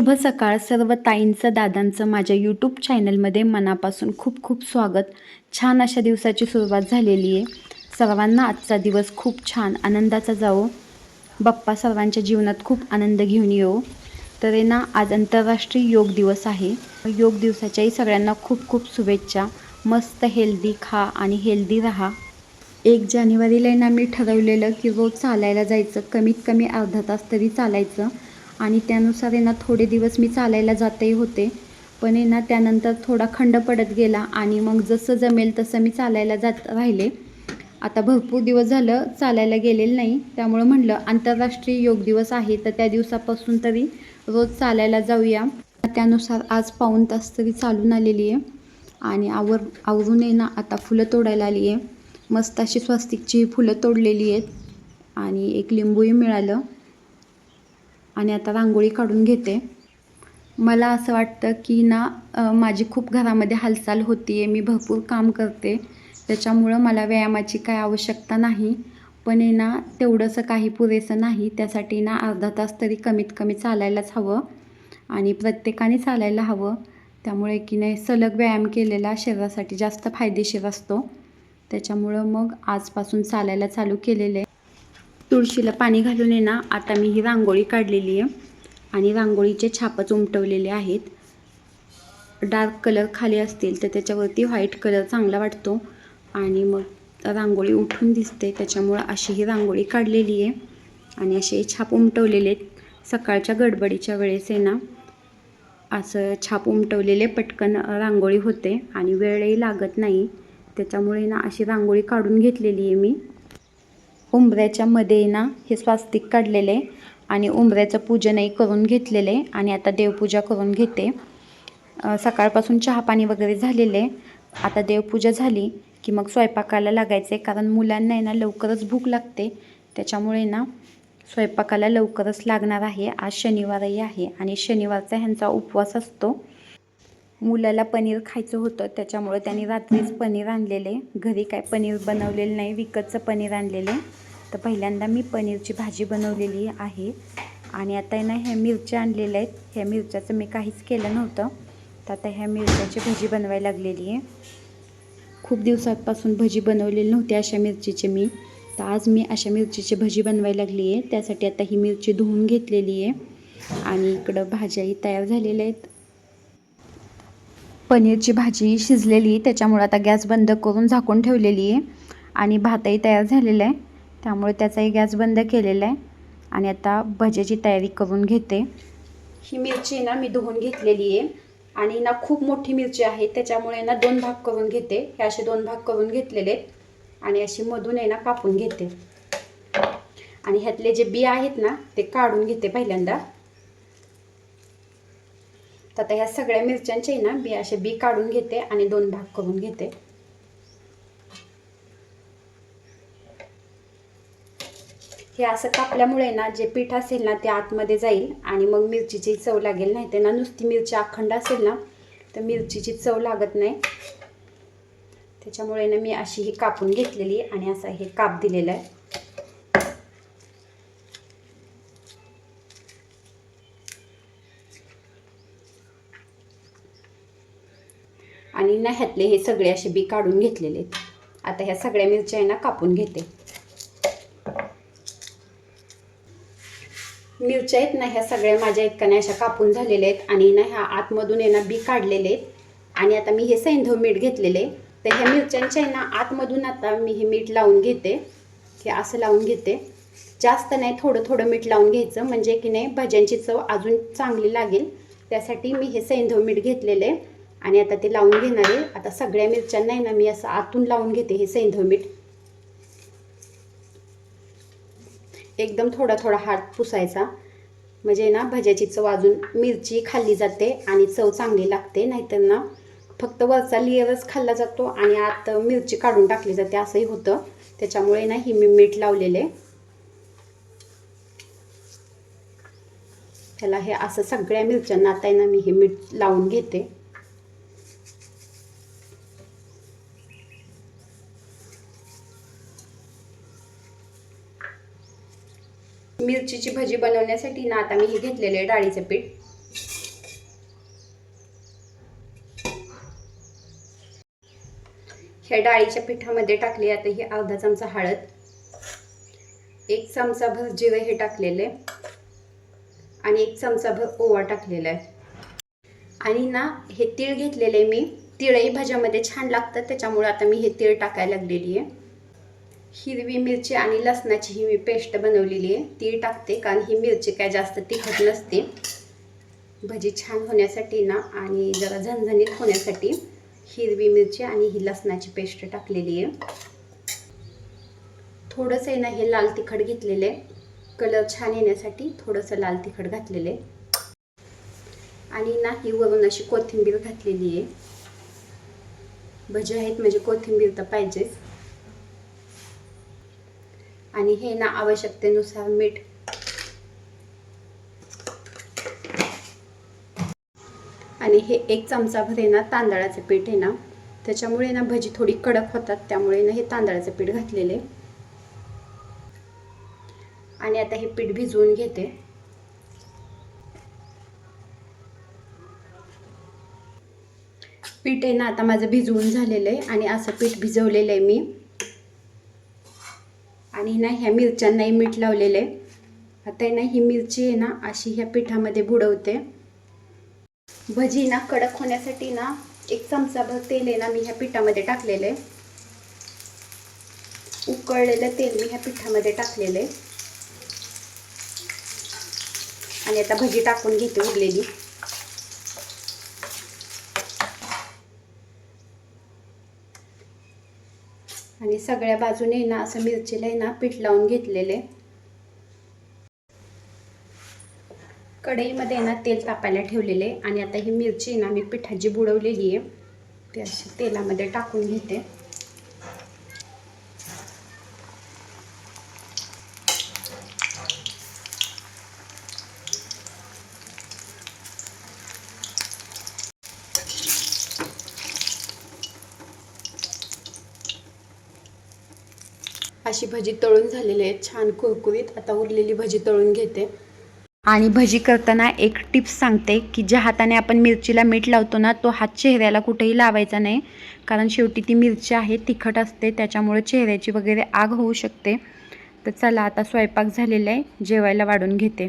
शुभ सकाळ सर्व ताईंचं दादांचं माझ्या यूट्यूब चॅनलमध्ये मनापासून खूप खूप स्वागत. छान अशा दिवसाची सुरुवात झालेली आहे. सर्वांना आजचा दिवस खूप छान आनंदाचा जावो. बाप्पा सर्वांच्या जीवनात खूप आनंद घेऊन येऊ तर ना आज आंतरराष्ट्रीय योग दिवस आहे. योग दिवसाच्याही सगळ्यांना खूप खूप शुभेच्छा. मस्त हेल्दी खा आणि हेल्दी राहा. एक जानेवारीला ना मी ठरवलेलं की रोज चालायला जायचं. कमीत कमी अर्धा तास तरी चालायचं. आणि त्यानुसार आहे ना थोडे दिवस मी चालायला जातही होते. पण आहे ना त्यानंतर थोडा खंड पडत गेला आणि मग जसं जमेल तसं मी चालायला जात राहिले. आता भरपूर दिवस झालं चालायला गेलेलं नाही. त्यामुळं म्हणलं आंतरराष्ट्रीय योग दिवस आहे तर त्या दिवसापासून तरी रोज चालायला जाऊया. त्यानुसार आज पाऊण तास तरी चालून आलेली आहे. आणि आवर आवरून आहे ना आता फुलं तोडायला आली आहे. मस्त अशी स्वस्तिकची फुलं तोडलेली आहेत. आणि एक लिंबूही मिळालं. आणि आता रांगोळी काढून घेते. मला असं वाटतं की ना माझी खूप घरामध्ये हालचाल होती आहे मी भरपूर काम करते. त्याच्यामुळं मला व्यायामाची काय आवश्यकता नाही. पण आहे ना तेवढंसं काही पुरेसं नाही. त्यासाठी ना अर्धा तास तरी कमीत कमी चालायलाच हवं आणि प्रत्येकाने चालायला हवं. त्यामुळे की नाही सलग व्यायाम केलेला शरीरासाठी जास्त फायदेशीर असतो. त्याच्यामुळं मग आजपासून चालायला चालू केलेलं आहे. तुळशीला पाणी घालून आहे ना आता मी ही रांगोळी काढलेली आहे. आणि रांगोळीचे छापच उमटवलेले आहेत. डार्क कलर खाली असतील तर त्याच्यावरती व्हाईट कलर चांगला वाटतो. आणि मग रांगोळी उठून दिसते. त्याच्यामुळं अशी ही रांगोळी काढलेली आहे. आणि असे छाप उमटवलेले आहेत. सकाळच्या गडबडीच्या वेळेस आहे ना असं छाप उमटवलेले पटकन रांगोळी होते. आणि वेळही लागत नाही. त्याच्यामुळे ना अशी रांगोळी काढून घेतलेली आहे मी. उंबऱ्याच्या मध्ये ना हे स्वास्तिक काढलेले आणि उंबऱ्याचं पूजनही करून घेतलेले आणि आता देवपूजा करून घेते. सकाळपासून चहा पाणी वगैरे झालेले. आता देवपूजा झाली की मग स्वयंपाकाला लागायचं आहे कारण मुलांना आहे ना लवकरच भूक लागते. त्याच्यामुळे ना स्वयंपाकाला लवकरच लागणार आहे. आज शनिवारही आहे आणि शनिवारचा ह्यांचा उपवास असतो. मुलाला पनीर खायचं होतं त्याच्यामुळं त्यांनी रात्रीच पनीर आणलेले. घरी काय पनीर बनवलेलं नाही विकतचं पनीर आणलेले. तर पहिल्यांदा मी पनीरची भाजी बनवलेली आहे. आणि आता आहे ना ह्या मिरच्या आणलेल्या आहेत. ह्या मिरच्याचं मी काहीच केलं नव्हतं. तर आता ह्या मिरच्याची भजी बनवायला लागलेली आहे. खूप दिवसांपासून भजी बनवलेली नव्हती अशा मिरचीची मी. तर आज मी अशा मिरचीची भजी बनवायला लागली आहे. त्यासाठी आता ही मिरची धुवून घेतलेली आहे. आणि इकडं भाज्याही तयार झालेल्या आहेत. पनीरची भाजी शिजलेली त्याच्यामुळे आता गॅस बंद करून झाकून ठेवलेली आहे. आणि भातही तयार झालेला आहे. त्यामुळे त्याचाही गॅस बंद केलेला आहे. आणि आता भज्याची तयारी करून घेते. ही मिरची ना मी धुवून घेतलेली आहे. आणि ना खूप मोठी मिरची आहे त्याच्यामुळे ना दोन भाग करून घेते. हे असे दोन भाग करून घेतलेले आहेत. आणि अशी मधून आहे ना कापून घेते. आणि ह्यातले जे बी आहेत ना ते काढून घेते पहिल्यांदा. तर आता ह्या सगळ्या मिरच्यांचे ना बी असे बी काढून घेते आणि दोन भाग करून घेते. हे असं कापल्यामुळे ना जे पीठ असेल ना ते आतमध्ये जाईल आणि मग मिरचीची चव लागेल. नाही ते ना नुसती मिरची अखंड असेल ना तर मिरचीची चव लागत नाही. त्याच्यामुळे ना मी अशी ही कापून घेतलेली आणि असं हे काप दिलेलं आहे. आणि ना ह्यातले हे सगळे असे बी काढून घेतलेले आहेत. आता ह्या सगळ्या मिरच्या आहे ना कापून घेते. मिरच्या आहेत ना ह्या सगळ्या माझ्या इतकाने अशा कापून झालेल्या आहेत आणि ना ह्या आतमधून आहे ना बी काढलेले आहेत. आणि आता मी हे सैंधव मीठ घेतलेले. तर ह्या मिरच्यांच्या आहे ना आतमधून आता मी हे मीठ लावून घेते. हे असं लावून घेते. जास्त नाही थोडं थोडं मीठ लावून घ्यायचं. म्हणजे की नाही भाज्यांची चव अजून चांगली लागेल. त्यासाठी मी हे सैंधव मीठ घेतलेले. आणि आता ते लावून घेणार आहे. आता सगळ्या मिरच्यांना आहे ना मी असं आतून लावून घेते हे सैंधव मीठ. एकदम थोडा थोडा हात पुसायचा. म्हणजे ना भज्याची चव अजून मिरची खाल्ली जाते आणि चव चांगली लागते नाहीतर ना फक्त वरचा लेअरच खाल्ला जातो आणि आत मिरची काढून टाकली जाते असंही होतं. त्याच्यामुळे ना ही मी मीठ लावलेले. त्याला हे असं सगळ्या मिरच्यांना आता आहे ना मी हे मीठ लावून घेते. मिरचीची भजी बनवण्यासाठी ना आता मी हे घेतलेले डाळीचे पीठ. ह्या डाळीच्या पिठामध्ये टाकली आता ही अर्धा चमचा हळद. एक चमचाभर जिरे हे टाकलेले आणि एक चमचाभर ओवा टाकलेला आहे. आणि ना हे तीळ घेतलेले मी. तिळही भाज्यामध्ये छान लागतं त्याच्यामुळे आता मी हे तीळ टाकायला लागलेली आहे. हिरवी मिरची आणि लसणाची ही मी पेस्ट बनवलेली आहे. ती टाकते कारण ही मिरची काय जास्त तिखट नसते. भजी छान होण्यासाठी ना आणि जरा झणझणीत होण्यासाठी हिरवी मिरची आणि ही लसणाची पेस्ट टाकलेली आहे. थोडंसं आहे ना हे लाल तिखट घेतलेलं आहे. कलर छान येण्यासाठी थोडंसं लाल तिखट घातलेलं आहे. आणि ना ही वरून अशी कोथिंबीर घातलेली आहे. भजी आहेत म्हणजे कोथिंबीर तर पाहिजेच. आणि हे ना आवश्यकतेनुसार मीठ. आणि हे एक चमचाभर आहे ना तांदळाचं पीठ आहे ना त्याच्यामुळे ना भजी थोडी कडक होतात त्यामुळे ना हे तांदळाचं पीठ घातलेले आणि आता हे पीठ भिजवून घेते. पीठ आहे ना आता माझं भिजवून झालेलं आहे आणि असं पीठ भिजवलेलं आहे मी. आणि ना ह्या मिरच्यांनाही मीठ लावलेलं. आहे आता ना ही मिरची आहे ना अशी ह्या पिठामध्ये बुडवते. भजी ना कडक होण्यासाठी ना एक चमचाभर तेल आहे ना मी ह्या पिठामध्ये टाकलेलं. आहे उकळलेलं तेल मी ह्या पिठामध्ये टाकलेलं. आहे आणि आता भजी टाकून घेते उरलेली. आणि सगळ्या बाजूने ना असं मिरचीला आहे ना पीठ लावून घेतलेले. कढईमध्ये ना तेल तापायला ठेवलेले आणि आता ही मिरची ना मी पिठाची बुडवलेली आहे. ती अशी तेलामध्ये टाकून घेते. अशी भजी तळून झालेली आहे छान कुरकुरीत. आता उरलेली भजी तळून घेते. आणि भजी करताना एक टिप्स सांगते की ज्या हाताने आपण मिरचीला मीठ लावतो ना तो हात चेहऱ्याला कुठेही लावायचा नाही. कारण शेवटी ती मिरची आहे तिखट असते त्याच्यामुळे चेहऱ्याची वगैरे आग होऊ शकते. तर चला आता स्वयंपाक झालेला आहे. जेवायला वाढून घेते.